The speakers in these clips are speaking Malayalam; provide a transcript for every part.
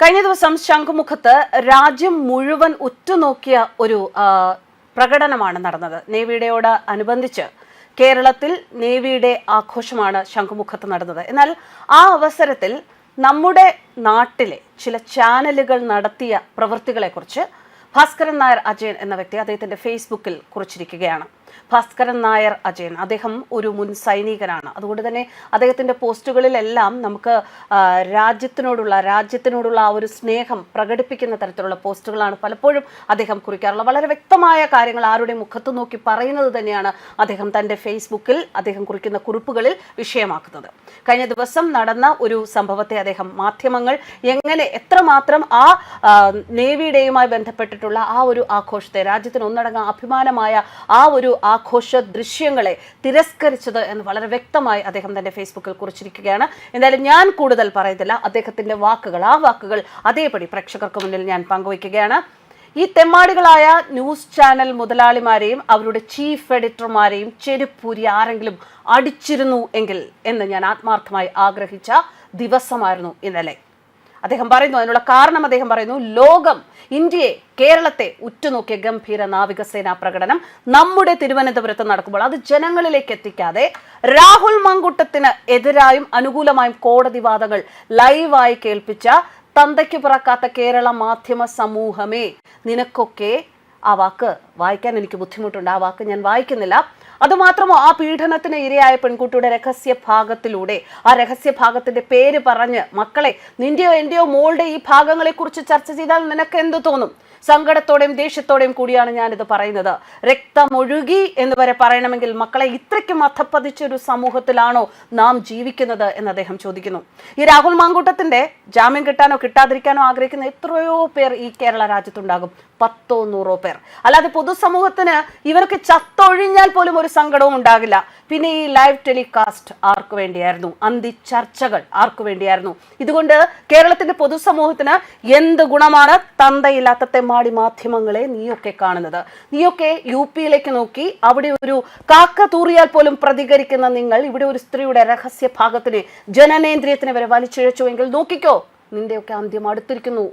കഴിഞ്ഞ ദിവസം ശംഖുമുഖത്ത് രാജ്യം മുഴുവൻ ഉറ്റുനോക്കിയ ഒരു പ്രകടനമാണ് നടന്നത്. നേവിയുടെയോട് അനുബന്ധിച്ച് കേരളത്തിൽ നേവിയുടെ ആഘോഷമാണ് ശംഖുമുഖത്ത് നടന്നത്. എന്നാൽ ആ അവസരത്തിൽ നമ്മുടെ നാട്ടിലെ ചില ചാനലുകൾ നടത്തിയ പ്രവൃത്തികളെക്കുറിച്ച് ഭാസ്കരൻ നായർ അജയൻ എന്ന വ്യക്തി അദ്ദേഹത്തിന്റെ ഫേസ്ബുക്കിൽ കുറിച്ചിരിക്കുകയാണ്. ഭാസ്കരൻ നായർ അജയൻ. അദ്ദേഹം ഒരു മുൻ സൈനികനാണ്. അതുകൊണ്ട് തന്നെ അദ്ദേഹത്തിന്റെ പോസ്റ്റുകളിലെല്ലാം നമുക്ക് രാജ്യത്തിനോടുള്ള രാജ്യത്തിനോടുള്ള ആ ഒരു സ്നേഹം പ്രകടിപ്പിക്കുന്ന തരത്തിലുള്ള പോസ്റ്റുകളാണ് പലപ്പോഴും അദ്ദേഹം കുറിക്കാറുള്ളത്. വളരെ വ്യക്തമായ കാര്യങ്ങൾ ആരുടെ മുഖത്ത് നോക്കി പറയുന്നത് തന്നെയാണ് അദ്ദേഹം തന്റെ ഫേസ്ബുക്കിൽ അദ്ദേഹം കുറിക്കുന്ന കുറിപ്പുകളിൽ വിഷയമാക്കുന്നത്. കഴിഞ്ഞ ദിവസം നടന്ന ഒരു സംഭവത്തെ അദ്ദേഹം മാധ്യമങ്ങൾ എങ്ങനെ എത്രമാത്രം ആ നേവിയുടെയുമായി ബന്ധപ്പെട്ടിട്ടുള്ള ആ ഒരു ആഘോഷത്തെ രാജ്യത്തിന് ഒന്നടങ്കം അഭിമാനമായ ആ ഒരു ആഘോഷ ദൃശ്യങ്ങളെ തിരസ്കരിച്ചത് എന്ന് വളരെ വ്യക്തമായി അദ്ദേഹം തന്റെ ഫേസ്ബുക്കിൽ കുറിച്ചിരിക്കുകയാണ്. എന്തായാലും ഞാൻ കൂടുതൽ പറയുന്നില്ല അദ്ദേഹത്തിന്റെ വാക്കുകൾ ആ വാക്കുകൾ അതേപടി പ്രേക്ഷകർക്ക് മുന്നിൽ ഞാൻ പങ്കുവയ്ക്കുകയാണ്. ഈ തെമ്മാടികളായ ന്യൂസ് ചാനൽ മുതലാളിമാരെയും അവരുടെ ചീഫ് എഡിറ്റർമാരെയും ചെരുപ്പൂരി ആരെങ്കിലും അടിച്ചിരുന്നു എങ്കിൽ എന്ന് ഞാൻ ആത്മാർത്ഥമായി ആഗ്രഹിച്ച ദിവസമായിരുന്നു ഇന്നലെ. അദ്ദേഹം പറയുന്നു അതിനുള്ള കാരണം അദ്ദേഹം പറയുന്നു ലോകം ഇന്ത്യയെ കേരളത്തെ ഉറ്റുനോക്കിയ ഗംഭീര നാവികസേനാ പ്രകടനം നമ്മുടെ തിരുവനന്തപുരത്ത് നടക്കുമ്പോൾ അത് ജനങ്ങളിലേക്ക് എത്തിക്കാതെ രാഹുൽ മങ്കുട്ടത്തിന് എതിരായും അനുകൂലമായും കോടതി വാദങ്ങൾ ലൈവായി കേൾപ്പിച്ച തന്തയ്ക്ക് പിറക്കാത്ത കേരള മാധ്യമ സമൂഹമേ നിനക്കൊക്കെ ആ വാക്ക് വായിക്കാൻ എനിക്ക് ബുദ്ധിമുട്ടുണ്ട്. ആ വാക്ക് ഞാൻ വായിക്കുന്നില്ല. അതുമാത്രമോ ആ പീഡനത്തിന് ഇരയായ പെൺകുട്ടിയുടെ രഹസ്യ ഭാഗത്തിലൂടെ ആ രഹസ്യ ഭാഗത്തിന്റെ പേര് പറഞ്ഞ് മക്കളെ നിന്റെയോ എന്റെയോ മോളുടെ ഈ ഭാഗങ്ങളെ കുറിച്ച് ചർച്ച ചെയ്താൽ നിനക്ക് എന്ത് തോന്നും? സങ്കടത്തോടെയും ദേഷ്യത്തോടെയും കൂടിയാണ് ഞാനിത് പറയുന്നത്. രക്തമൊഴുകി എന്ന് വരെ പറയണമെങ്കിൽ മക്കളെ ഇത്രയ്ക്കും അധപ്പതിച്ച ഒരു സമൂഹത്തിലാണോ നാം ജീവിക്കുന്നത് എന്ന് അദ്ദേഹം ചോദിക്കുന്നു. ഈ രാഹുൽ മാങ്കൂട്ടത്തിന്റെ ജാമ്യം കിട്ടാനോ കിട്ടാതിരിക്കാനോ ആഗ്രഹിക്കുന്ന എത്രയോ പേർ ഈ കേരള രാജ്യത്തുണ്ടാകും. പത്തോ നൂറോ പേർ. അല്ലാതെ പൊതുസമൂഹത്തിന് ഇവർക്ക് ചത്തൊഴിഞ്ഞാൽ പോലും ഒരു സങ്കടവും ഉണ്ടാകില്ല. പിന്നെ ഈ ലൈവ് ടെലികാസ്റ്റ് ആർക്കു വേണ്ടിയായിരുന്നു? അന്തി ചർച്ചകൾ ആർക്കു വേണ്ടിയായിരുന്നു? ഇതുകൊണ്ട് കേരളത്തിന്റെ പൊതുസമൂഹത്തിന് എന്ത് ഗുണമാണ് തന്തയില്ലാത്ത മാടി മാധ്യമങ്ങളെ നീയൊക്കെ കാണുന്നത്? നീയൊക്കെ യു പിയിലേക്ക് നോക്കി അവിടെ ഒരു കാക്ക തൂറിയാൽ പോലും പ്രതികരിക്കുന്ന നിങ്ങൾ ഇവിടെ ഒരു സ്ത്രീയുടെ രഹസ്യ ഭാഗത്തിന് ജനനേന്ദ്രിയത്തിന് വരെ വലിച്ചിഴച്ചുവെങ്കിൽ നോക്കിക്കോ നിന്റെയൊക്കെ അന്ത്യം അടുത്തിരിക്കുന്നു.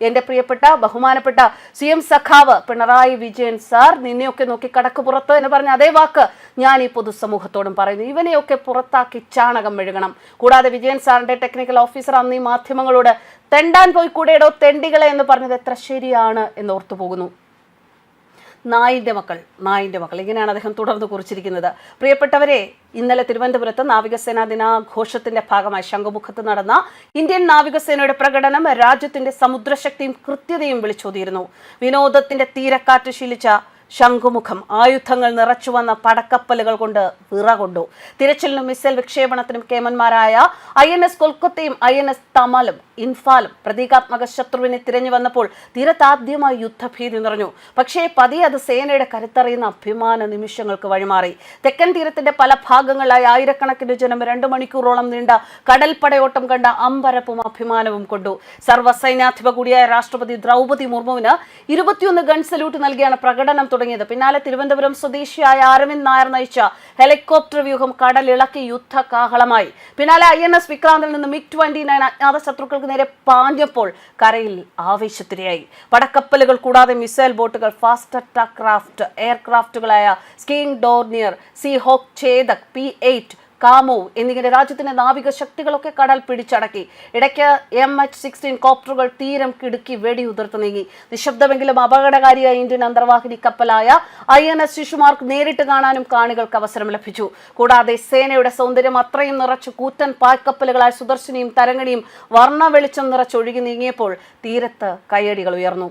എന്റെ പ്രിയപ്പെട്ട ബഹുമാനപ്പെട്ട സി എം സഖാവ് പിണറായി വിജയൻ സാർ നിന്നെയൊക്കെ നോക്കി കടക്ക് പുറത്ത് എന്ന് പറഞ്ഞ അതേ വാക്ക് ഞാൻ ഈ പൊതുസമൂഹത്തോടും പറയുന്നു. ഇവനെയൊക്കെ പുറത്താക്കി ചാണകം മെഴുകണം. കൂടാതെ വിജയൻ സാറിന്റെ ടെക്നിക്കൽ ഓഫീസർ അന്ന് ഈ മാധ്യമങ്ങളോട് തെണ്ടാൻ പോയി കൂടെയിടോ തെണ്ടികളെ എന്ന് പറഞ്ഞത് എത്ര ശരിയാണ് എന്ന് ഓർത്തു പോകുന്നു നായിന്റെ മക്കൾ നായിന്റെ മക്കൾ. ഇങ്ങനെയാണ് അദ്ദേഹം തുടർന്ന് കുറിച്ചിരിക്കുന്നത്. പ്രിയപ്പെട്ടവരെ ഇന്നലെ തിരുവനന്തപുരത്ത് നാവികസേനാ ദിനാഘോഷത്തിന്റെ ഭാഗമായി ശംഖുമുഖത്ത് നടന്ന ഇന്ത്യൻ നാവികസേനയുടെ പ്രകടനം രാജ്യത്തിന്റെ സമുദ്രശക്തിയും കൃത്യതയും വിളിച്ചോതിയിരുന്നു. വിനോദത്തിന്റെ തീരക്കാറ്റ് ശീലിച്ച ശംഖുമുഖം. ആയുധങ്ങൾ നിറച്ചു വന്ന പടക്കപ്പലുകൾ കൊണ്ട് വിറകൊണ്ടു തിരച്ചിലിനും മിസൈൽ വിക്ഷേപണത്തിനും കേമന്മാരായ ഐ എൻ എസ് കൊൽക്കത്തയും ഐ എൻ എസ് തമാലും ഇൻഫാലും പ്രതീകാത്മക ശത്രുവിനെ തിരഞ്ഞു വന്നപ്പോൾ തീരത്താദ്യമായി യുദ്ധഭീതി നിറഞ്ഞു. പക്ഷേ പതിയെ അത് സേനയുടെ കരുത്തറിയുന്ന അഭിമാന നിമിഷങ്ങൾക്ക് വഴിമാറി. തെക്കൻ തീരത്തിന്റെ പല ഭാഗങ്ങളിലായി ആയിരക്കണക്കിന് ജനം രണ്ടു മണിക്കൂറോളം നീണ്ട കടൽ പടയോട്ടം കണ്ട അമ്പരപ്പും അഭിമാനവും കൊണ്ടു. സർവസൈന്യാധിപ കൂടിയായ രാഷ്ട്രപതി ദ്രൗപതി മുർമുവിന് ഇരുപത്തിയൊന്ന് ഗൺ സല്യൂട്ട് നൽകിയാണ് പ്രകടനം തുടങ്ങിയത്. പിന്നാലെ തിരുവനന്തപുരം സ്വദേശിയായ അരവിന്ദ് നായർ നയിച്ച ഹെലികോപ്റ്റർ വ്യൂഹം കടലിളക്കി യുദ്ധ കാഹളമായി പിന്നാലെ ഐ എൻ എസ് വിക്രാന്തിൽ നിന്ന് മിഗ് ട്വന്റി നയൻ അജ്ഞാത ശത്രുക്കൾക്ക് നേരെ പാഞ്ഞപ്പോൾ കരയിൽ ആവേശത്തിരയായി. പടക്കപ്പലുകൾ കൂടാതെ മിസൈൽ ബോട്ടുകൾ ഫാസ്റ്റ് അറ്റാക്ക് ക്രാഫ്റ്റ് എയർക്രാഫ്റ്റുകളായ skiing Dornier sea hawk Chetak P eight Kamov എന്നിങ്ങനെ രാജ്യത്തിന്റെ നാവിക ശക്തികളൊക്കെ കടൽ പിടിച്ചടക്കി. ഇടയ്ക്ക് എം എച്ച് സിക്സ്റ്റീൻ കോപ്റ്ററുകൾ തീരം കിടുക്കി വെടിയുതിർത്ത് നീങ്ങി. നിശബ്ദമെങ്കിലും അപകടകാരിയായ ഇന്ത്യൻ അന്തർവാഹിനി കപ്പലായ ഐ എൻ എസ് ശിശുമാർക്ക് നേരിട്ട് കാണാനും കാണികൾക്ക് അവസരം ലഭിച്ചു. കൂടാതെ സേനയുടെ സൗന്ദര്യം അത്രയും നിറച്ച് കൂറ്റൻ പായ്ക്കപ്പലുകളായ സുദർശിനിയും തരങ്ങണിയും വർണ വെളിച്ചം നിറച്ചൊഴുകി നീങ്ങിയപ്പോൾ തീരത്ത് കയ്യടികൾ ഉയർന്നു.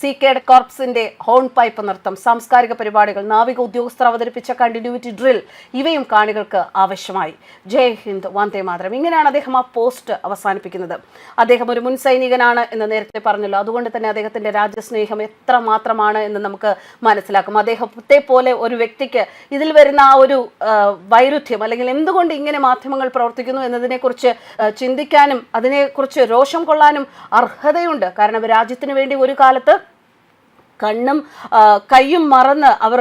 സി കേഡ് കോർപ്സിന്റെ ഹോൺ പൈപ്പ് നൃത്തം സാംസ്കാരിക പരിപാടികൾ നാവിക ഉദ്യോഗസ്ഥർ അവതരിപ്പിച്ച കണ്ടിന്യൂറ്റി ഡ്രിൽ ഇവയും കാണികൾക്ക് ആവശ്യമായി. ജയ് ഹിന്ദ് വന്ദേ മാതരം. ഇങ്ങനെയാണ് അദ്ദേഹം ആ പോസ്റ്റ് അവസാനിപ്പിക്കുന്നത്. അദ്ദേഹം ഒരു മുൻ സൈനികനാണ് എന്ന് നേരത്തെ പറഞ്ഞല്ലോ. അതുകൊണ്ട് തന്നെ അദ്ദേഹത്തിന്റെ രാജ്യസ്നേഹം എത്ര മാത്രമാണ് എന്ന് നമുക്ക് മനസ്സിലാക്കും. അദ്ദേഹത്തെ പോലെ ഒരു വ്യക്തിക്ക് ഇതിൽ വരുന്ന ആ ഒരു വൈരുദ്ധ്യം അല്ലെങ്കിൽ എന്തുകൊണ്ട് ഇങ്ങനെ മാധ്യമങ്ങൾ പ്രവർത്തിക്കുന്നു എന്നതിനെക്കുറിച്ച് ചിന്തിക്കാനും അതിനെക്കുറിച്ച് രോഷം കൊള്ളാനും അർഹതയുണ്ട്. കാരണം രാജ്യത്തിന് വേണ്ടി ഒരു കാലത്ത് കണ്ണും കയ്യും കൈയും മറന്ന് അവർ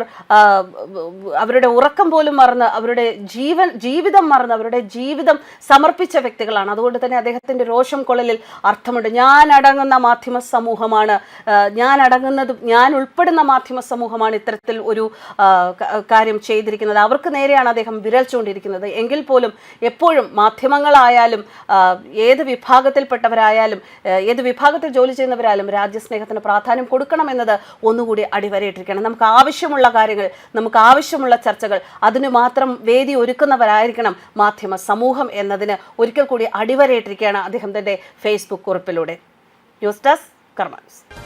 അവരുടെ ഉറക്കം പോലും മറന്ന് അവരുടെ ജീവൻ ജീവിതം മറന്ന് അവരുടെ ജീവിതം സമർപ്പിച്ച വ്യക്തികളാണ്. അതുകൊണ്ട് തന്നെ അദ്ദേഹത്തിന്റെ രോഷം കൊള്ളലിൽ അർത്ഥമുണ്ട്. ഞാൻ അടങ്ങുന്ന മാധ്യമ സമൂഹമാണ് ഞാൻ അടങ്ങുന്നത് ഞാൻ ഉൾപ്പെടുന്ന മാധ്യമ സമൂഹമാണ് ഇത്തരത്തിൽ ഒരു കാര്യം ചെയ്തിരിക്കുന്നത്. അവർക്ക് നേരെയാണ് അദ്ദേഹം വിരൽ ചൂണ്ടിരിക്കുന്നത് എങ്കിൽ പോലും എപ്പോഴും മാധ്യമങ്ങളായാലും ഏത് വിഭാഗത്തിൽപ്പെട്ടവരായാലും ഏത് വിഭാഗത്തിൽ ജോലി ചെയ്യുന്നവരായാലും രാജ്യസ്നേഹത്തിന് പ്രാധാന്യം കൊടുക്കണമെന്നത് ഒന്നുകൂടി അടിവരയിട്ടിരിക്കണം നമുക്ക് ആവശ്യമുള്ള കാര്യങ്ങൾ നമുക്ക് ആവശ്യമുള്ള ചർച്ചകൾ അതിനു മാത്രം വേദി ഒരുക്കുന്നവരായിരിക്കണം മാധ്യമ സമൂഹം എന്നതിന് ഒരിക്കൽ കൂടി അടിവരയിട്ടിരിക്കുകയാണ് അദ്ദേഹം തന്റെ ഫേസ്ബുക്ക് കുറിപ്പിലൂടെ. News desk കർമാൻസ്